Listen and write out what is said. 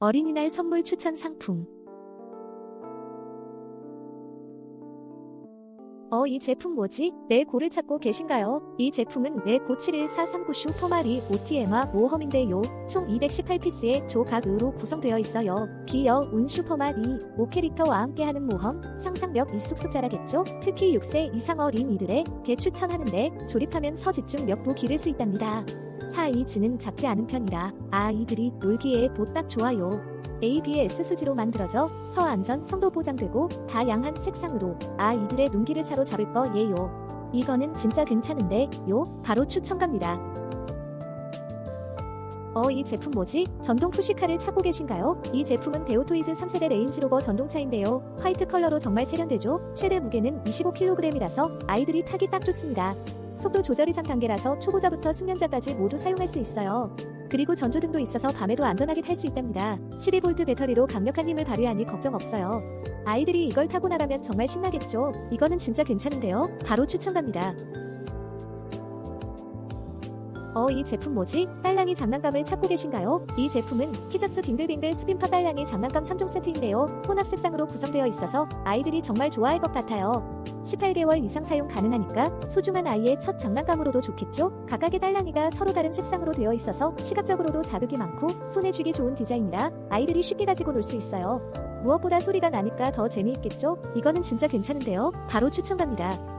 어린이날 선물 추천 상품. 어, 이 제품 뭐지? 내 고를 찾고 계신가요? 이 제품은 내 고 71439 슈퍼마리 OTM아 모험인데요. 총 218피스의 조각으로 구성되어 있어요. 귀여운 슈퍼마리 5캐릭터와 함께하는 모험, 상상력 이 쑥쑥 자라겠죠? 특히 6세 이상 어린이들의 개 추천하는데 조립하면서 집중력도 기를 수 있답니다. 사이즈는 작지 않은 편이라 아이들이 놀기에 보딱 좋아요. ABS 수지로 만들어져 서안전 성도 보장되고 다양한 색상으로 아이들의 눈길을 사로잡을 거예요. 이거는 진짜 괜찮은데 요 바로 추천 갑니다. 어, 이 제품 뭐지? 전동 푸시카를 찾고 계신가요? 이 제품은 데오토이즈 3세대 레인지로버 전동차인데요. 화이트 컬러로 정말 세련되죠? 최대 무게는 25kg이라서 아이들이 타기 딱 좋습니다. 속도 조절이 3단계라서 초보자부터 숙련자까지 모두 사용할 수 있어요. 그리고 전조 등도 있어서 밤에도 안전하게 탈 수 있답니다. 12V 배터리로 강력한 힘을 발휘하니 걱정 없어요. 아이들이 이걸 타고 나가면 정말 신나겠죠? 이거는 진짜 괜찮은데요? 바로 추천 갑니다. 어, 이 제품 뭐지? 딸랑이 장난감을 찾고 계신가요? 이 제품은 키저스 빙글빙글 스핀파 딸랑이 장난감 3종 세트인데요. 혼합 색상으로 구성되어 있어서 아이들이 정말 좋아할 것 같아요. 18개월 이상 사용 가능하니까 소중한 아이의 첫 장난감으로도 좋겠죠? 각각의 딸랑이가 서로 다른 색상으로 되어 있어서 시각적으로도 자극이 많고 손에 쥐기 좋은 디자인이라 아이들이 쉽게 가지고 놀 수 있어요. 무엇보다 소리가 나니까 더 재미있겠죠? 이거는 진짜 괜찮은데요? 바로 추천 갑니다.